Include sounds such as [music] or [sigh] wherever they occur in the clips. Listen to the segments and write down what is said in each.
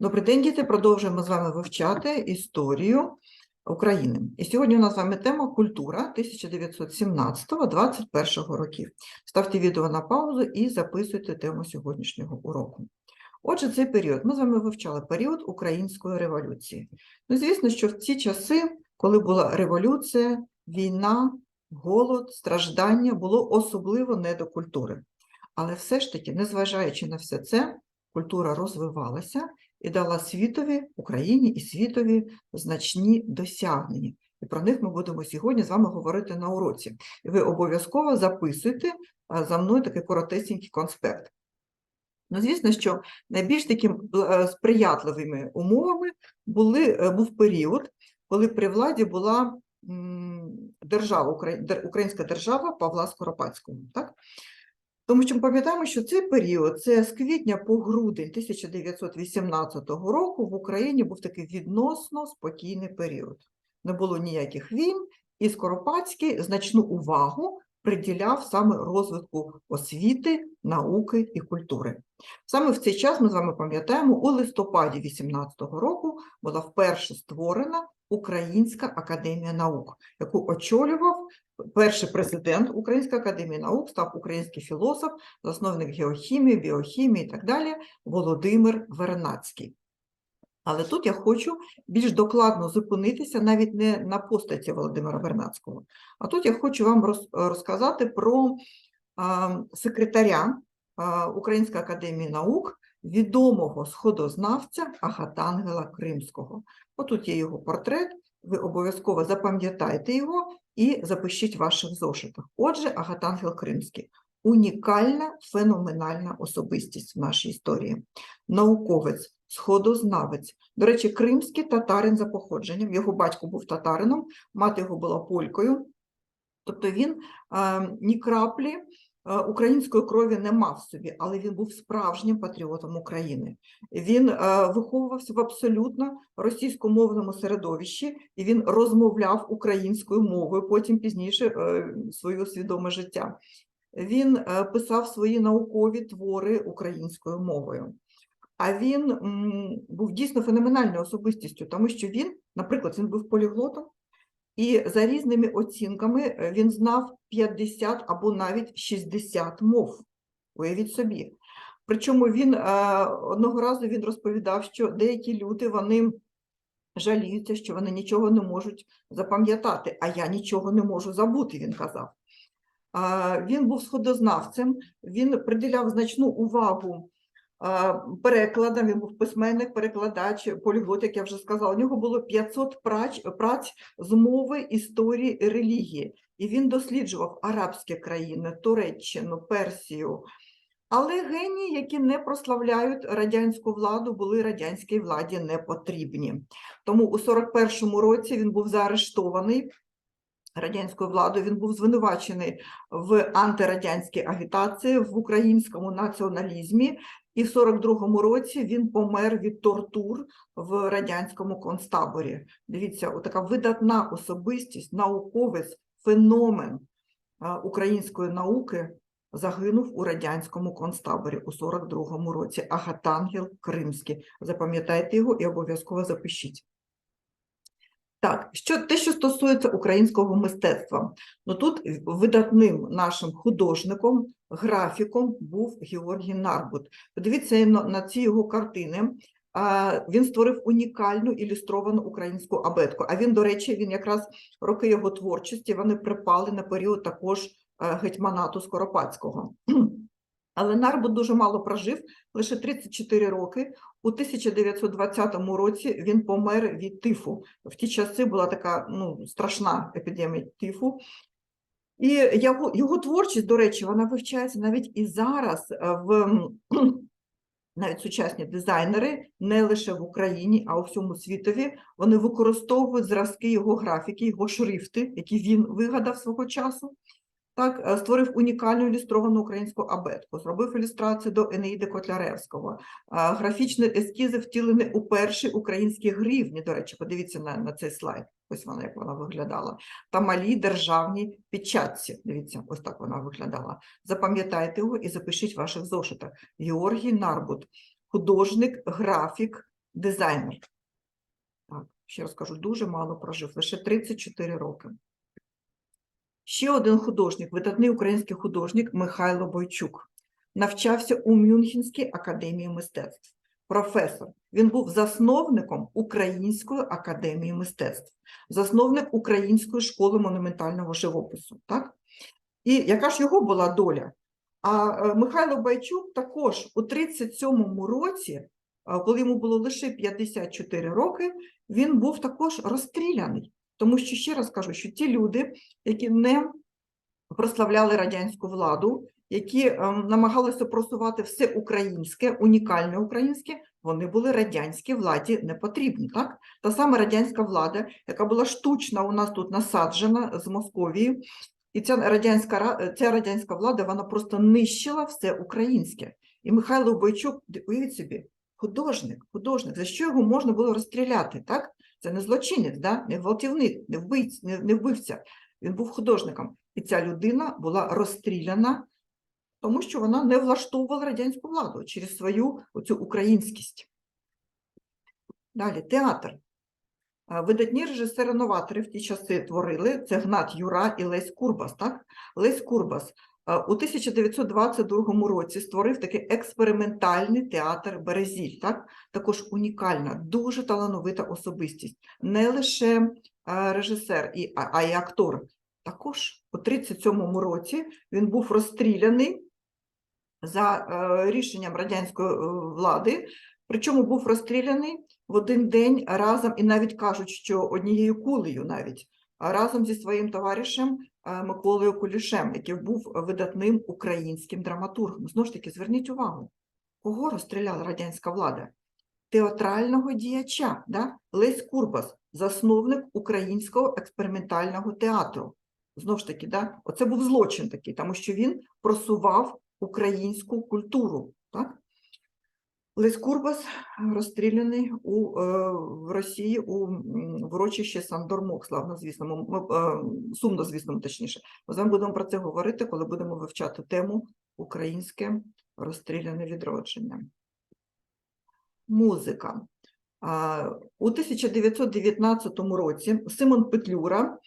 Добрий день, діти. Продовжуємо з вами вивчати історію України. І сьогодні у нас з вами тема культура 1917-21 років. Ставте відео на паузу і записуйте тему сьогоднішнього уроку. Отже, цей період ми з вами вивчали період Української революції. Ну, звісно, що в ці часи, коли була революція, війна, голод, страждання, було особливо не до культури. Але все ж таки, незважаючи на все це, культура розвивалася і дала світові, Україні і світові значні досягнення. І про них ми будемо сьогодні з вами говорити на уроці. І ви обов'язково записуйте за мною такий коротесенький конспект. Ну, звісно, що найбільш таким е, сприятливими умовами були, е, був період, коли при владі була держава, українська держава Павла Скоропадського. Так? Тому що ми пам'ятаємо, що цей період, це з квітня по грудень 1918 року в Україні був такий відносно спокійний період. Не було ніяких війн, і Скоропадський значну увагу приділяв саме розвитку освіти, науки і культури. Саме в цей час ми з вами пам'ятаємо, у листопаді 18-го року була вперше створена Українська академія наук, яку очолював перший президент Української академії наук, став український філософ, засновник геохімії, біохімії і так далі Володимир Вернацький. Але тут я хочу більш докладно зупинитися навіть не на постаті Володимира Вернацького, а тут я хочу вам розказати про секретаря Української академії наук, відомого сходознавця Агатангела Кримського. Отут є його портрет, ви обов'язково запам'ятайте його і запишіть в ваших зошитах. Отже, Агатангел Кримський унікальна феноменальна особистість в нашій історії. Науковець, сходознавець. До речі, кримський татарин за походженням. Його батько був татарином, мати його була полькою. Тобто він е, ні краплі української крові не мав собі, але він був справжнім патріотом України. Він е, виховувався в абсолютно російськомовному середовищі, і він розмовляв українською мовою, потім пізніше е, своє свідоме життя. Він е, писав свої наукові твори українською мовою. А він був дійсно феноменальною особистістю, тому що він, наприклад, він був поліглотом, і за різними оцінками е, він знав 50 або навіть 60 мов. Уявіть собі. Причому він е, одного разу він розповідав, що деякі люди вони жаліються, що вони нічого не можуть запам'ятати, а я нічого не можу забути, він казав. Він був сходознавцем, він приділяв значну увагу а, перекладам, він був письменник, перекладач, поліглот, як я вже сказала. У нього було 500 прач, праць з мови, історії релігії. І він досліджував арабські країни, Туреччину, Персію. Але генії, які не прославляють радянську владу, були радянській владі не потрібні. Тому у 41-му році він був заарештований радянською владою. Він був звинувачений в антирадянській агітації, в українському націоналізмі, і в 42-му році він помер від тортур в радянському концтаборі. Дивіться, така видатна особистість, науковець, феномен української науки загинув у радянському концтаборі у 42-му році. Агатангел Кримський. Запам'ятайте його і обов'язково запишіть. Так, що те, що стосується українського мистецтва, ну тут видатним нашим художником, графіком був Георгій Нарбут. Подивіться на, ці його картини. Він створив унікальну ілюстровану українську абетку. А він, до речі, він якраз роки його творчості вони припали на період також е, гетьманату Скоропадського. [clears throat] Але Нарбут дуже мало прожив, лише 34 роки. У 1920 році він помер від тифу. В ті часи була така ну, страшна епідемія тифу. І його, його творчість, до речі, вона вивчається навіть і зараз е, в [clears throat] навіть сучасні дизайнери, не лише в Україні, а у всьому світові, вони використовують зразки його графіки, його шрифти, які він вигадав свого часу. Так, е, створив унікальну ілюстровану українську абетку, зробив ілюстрацію до Енеїди Котляревського, е, графічні ескізи втілені у першій українській гривні. До речі, подивіться на, на цей слайд. Ось вона, як вона виглядала. Та малій державній печатці. Дивіться, ось так вона виглядала. Запам'ятайте його і запишіть в ваших зошитах. Георгій Нарбут, художник, графік, дизайнер. Так, ще раз кажу, дуже мало прожив, лише 34 роки. Ще один художник, видатний український художник Михайло Бойчук. Навчався у Мюнхенській академії мистецтв. Професор. Він був засновником Української академії мистецтв, засновник Української школи монументального живопису. Так? І яка ж його була доля? А е, Михайло Байчук також у 37-му році, е, коли йому було лише 54 роки, він був також розстріляний. Тому що ще раз кажу, що ті люди, які не прославляли радянську владу, які ем, намагалися просувати все українське, унікальне українське, вони були радянській владі не потрібні. Так? Та сама радянська влада, яка була штучно у нас тут насаджена з Московії, і ця радянська, ця радянська влада вона просто нищила все українське. І Михайло Бойчук, уявіть собі, художник, художник, за що його можна було розстріляти? Так? Це не злочинець, да? не гвалтівник, не вбивця. Він був художником. І ця людина була розстріляна, тому що вона не влаштовувала радянську владу через свою оцю українськість. Далі, театр. Видатні режисери-новатори в ті часи творили це Гнат Юра і Лесь Курбас. Так? Лесь Курбас у 1922 році створив такий експериментальний театр Березіль. Так? Також унікальна, дуже талановита особистість. Не лише режисер, а, й актор. Також у 1937 році він був розстріляний за е, рішенням радянської е, влади, причому був розстріляний в один день разом, і навіть кажуть, що однією кулею навіть, разом зі своїм товаришем е, Миколою Кулішем, який був видатним українським драматургом. Знову ж таки, зверніть увагу, кого розстріляла радянська влада? Театрального діяча, да? Лесь Курбас, засновник українського експериментального театру. Знову ж таки, да? оце був злочин такий, тому що він просував українську культуру. Так? Лесь Курбас розстріляний у, е, в Росії у урочищі Сандормох, славнозвісному, ми, е, сумнозвісному, точніше. Ми з вами будемо про це говорити, коли будемо вивчати тему українське розстріляне відродження. Музика. У 1919 році Симон Петлюра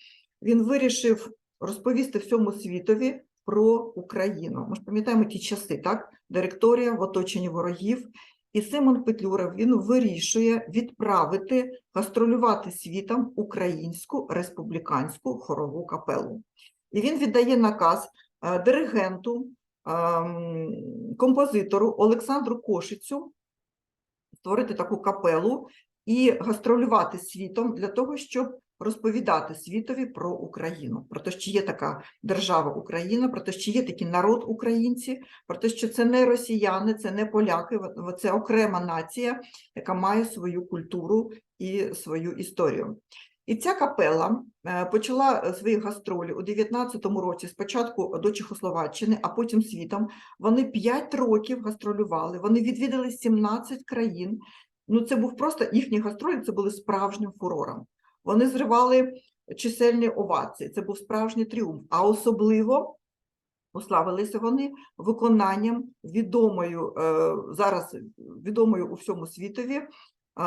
він вирішив розповісти всьому світові про Україну. Ми ж пам'ятаємо ті часи, так? Директорія в оточенні ворогів. І Симон Петлюра він вирішує відправити гастролювати світом українську республіканську хорову капелу. І він віддає наказ е, диригенту, ем, композитору Олександру Кошицю створити таку капелу і гастролювати світом для того, щоб розповідати світові про Україну, про те, що є така держава Україна, про те, що є такий народ українці, про те, що це не росіяни, це не поляки, це окрема нація, яка має свою культуру і свою історію. І ця капела е, почала е, свої гастролі у 19-му році, спочатку до Чехословаччини, а потім світом. Вони 5 років гастролювали, вони відвідали 17 країн. Ну, це був просто їхні гастролі, це були справжнім фурором. Вони зривали чисельні овації, це був справжній тріумф. А особливо прославилися вони виконанням відомою е, зараз відомою у всьому світові е,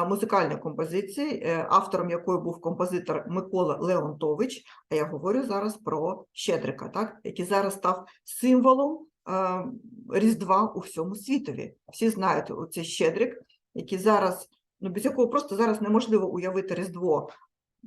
музикальної композиції, е, автором якої був композитор Микола Леонтович. А я говорю зараз про Щедрика, так, який зараз став символом Різдва у всьому світові. Всі знають оцей Щедрик, який зараз, ну без якого просто зараз неможливо уявити Різдво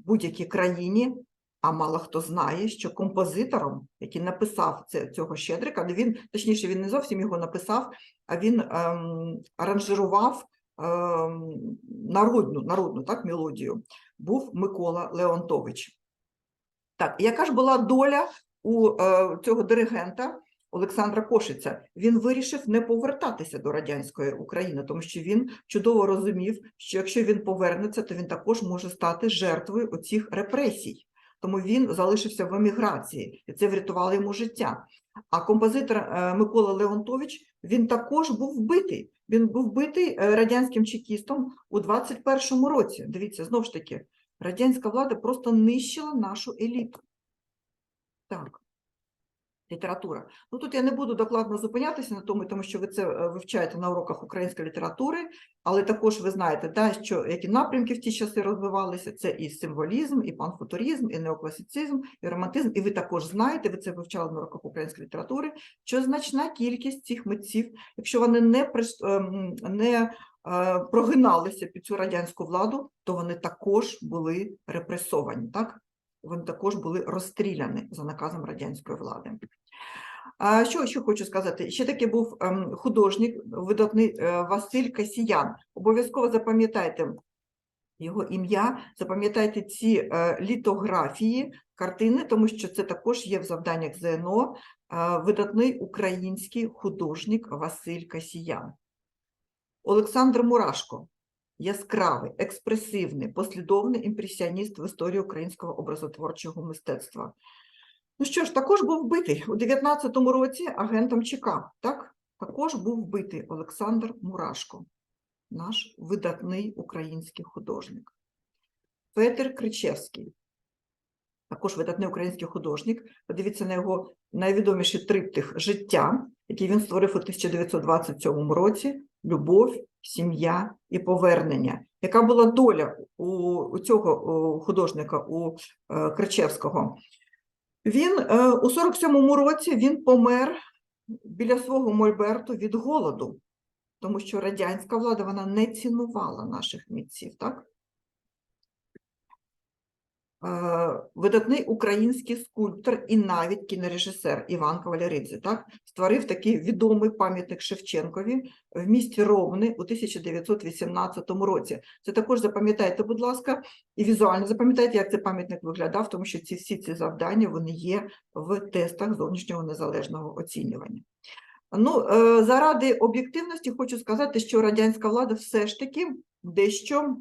будь-якій країні. А мало хто знає, що композитором, який написав це, цього Щедрика, ну, він, точніше, він не зовсім його написав, а він ем, аранжирував ем, народну, народну так, мелодію, був Микола Леонтович. Так, яка ж була доля у е, цього диригента Олександра Кошиця? Він вирішив не повертатися до радянської України, тому що він чудово розумів, що якщо він повернеться, то він також може стати жертвою оцих репресій. Тому він залишився в еміграції, і це врятувало йому життя. А композитор е, Микола Леонтович він також був вбитий. Він був вбитий е, радянським чекістом у 21-му році. Дивіться, знову ж таки, радянська влада просто нищила нашу еліту. Так. Література. Ну тут я не буду докладно зупинятися на тому, тому що ви це е, вивчаєте на уроках української літератури, але також ви знаєте, да, що які напрямки в ті часи розвивалися. Це і символізм, і панфутуризм, і неокласицизм, і романтизм. І ви також знаєте, ви це вивчали на уроках української літератури, що значна кількість цих митців, якщо вони не ем, не е, прогиналися під цю радянську владу, то вони також були репресовані. Так? Вони також були розстріляні за наказом радянської влади. А що ще хочу сказати? Ще таки був ем, художник, видатний е, Василь Касіян. Обов'язково запам'ятайте його ім'я, запам'ятайте ці е, літографії, картини, тому що це також є в завданнях ЗНО. е, Видатний український художник Василь Касіян. Олександр Мурашко яскравий, експресивний, послідовний імпресіоніст в історії українського образотворчого мистецтва. Ну що ж, також був вбитий у 19-му році агентом ЧК. Так? Також був вбитий Олександр Мурашко, наш видатний український художник. Петр Кричевський, також видатний український художник. Подивіться на його найвідоміший триптих життя, який він створив у 1927 році: Любов, сім'я і повернення. Яка була доля у, цього художника у е, Кричевського? Він е, у 47-му році він помер біля свого мольберту від голоду, тому що радянська влада вона не цінувала наших митців, так? Е, Видатний український скульптор і навіть кінорежисер Іван Каваляридзе, так? Створив такий відомий пам'ятник Шевченкові в місті Ровни у 1918 році. Це також запам'ятайте, будь ласка, і візуально запам'ятайте, як цей пам'ятник виглядав, тому що ці всі ці завдання вони є в тестах зовнішнього незалежного оцінювання. Ну, е, заради об'єктивності хочу сказати, що радянська влада все ж таки дещо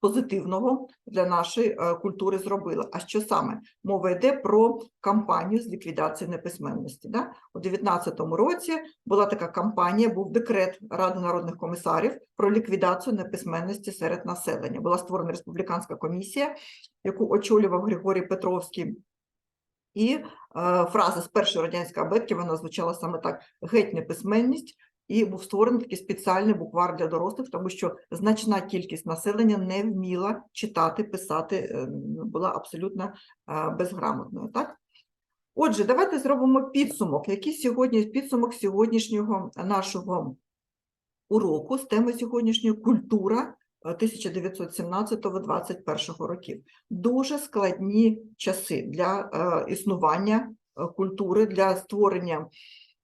позитивного для нашої е, культури зробила. А що саме? Мова йде про кампанію з ліквідації неписьменності. Да? У 19-му році була така кампанія, був декрет Ради народних комісарів про ліквідацію неписьменності серед населення. Була створена республіканська комісія, яку очолював Григорій Петровський. І е, фраза з першої радянської абетки вона звучала саме так: геть неписьменність, і був створений такий спеціальний буквар для дорослих, тому що значна кількість населення не вміла читати, писати, е, була абсолютно е, безграмотною. Так? Отже, давайте зробимо підсумок. Який сьогодні підсумок сьогоднішнього нашого уроку з теми сьогоднішньої культура 1917-21 років. Дуже складні часи для е, існування е, культури, для створення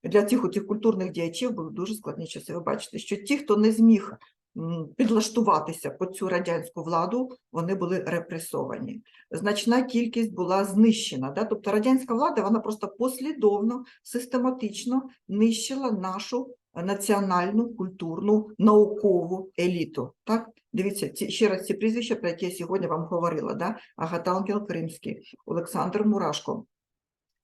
для цих оцих культурних діячів були дуже складні часи. Ви бачите, що ті, хто не зміг підлаштуватися під цю радянську владу, вони були репресовані. Значна кількість була знищена. Да? Тобто радянська влада вона просто послідовно, систематично нищила нашу національну, культурну, наукову еліту. Так? Дивіться, ці, ще раз ці прізвища, про які я сьогодні вам говорила. Да? Агата Ангел Кримський, Олександр Мурашко,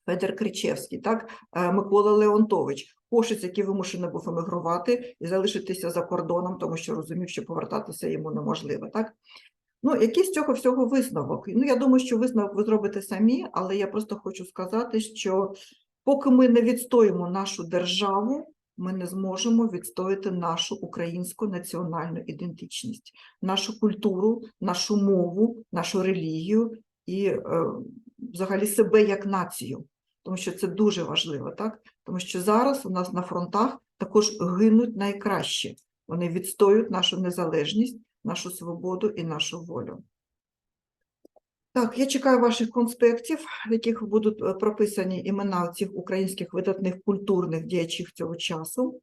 Федір Кричевський, так? е, Микола Леонтович, Кошиць, який вимушений був емігрувати і залишитися за кордоном, тому що розумів, що повертатися йому неможливо. Так? Ну, який з цього всього висновок? Ну, я думаю, що висновок ви зробите самі, але я просто хочу сказати, що поки ми не відстоїмо нашу державу, ми не зможемо відстояти нашу українську національну ідентичність, нашу культуру, нашу мову, нашу релігію і е, взагалі себе як націю. Тому що це дуже важливо, так? Тому що зараз у нас на фронтах також гинуть найкращі. Вони відстоюють нашу незалежність, нашу свободу і нашу волю. Так, я чекаю ваших конспектів, в яких будуть е, прописані імена цих українських видатних культурних діячів цього часу,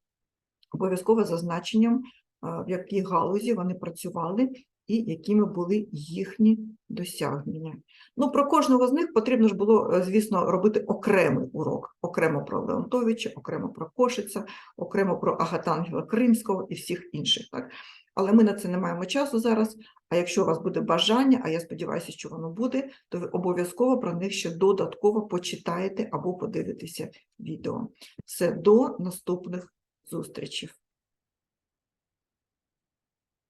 обов'язково зазначенням, е, в якій галузі вони працювали і якими були їхні досягнення. Ну, про кожного з них потрібно ж було, е, звісно, робити окремий урок, окремо про Леонтовича, окремо про Кошиця, окремо про Агатангела Кримського і всіх інших. Так? Але ми на це не маємо часу зараз. А якщо у вас буде бажання, а я сподіваюся, що воно буде, то ви обов'язково про них ще додатково почитаєте або подивитеся відео. Все до наступних зустрічей.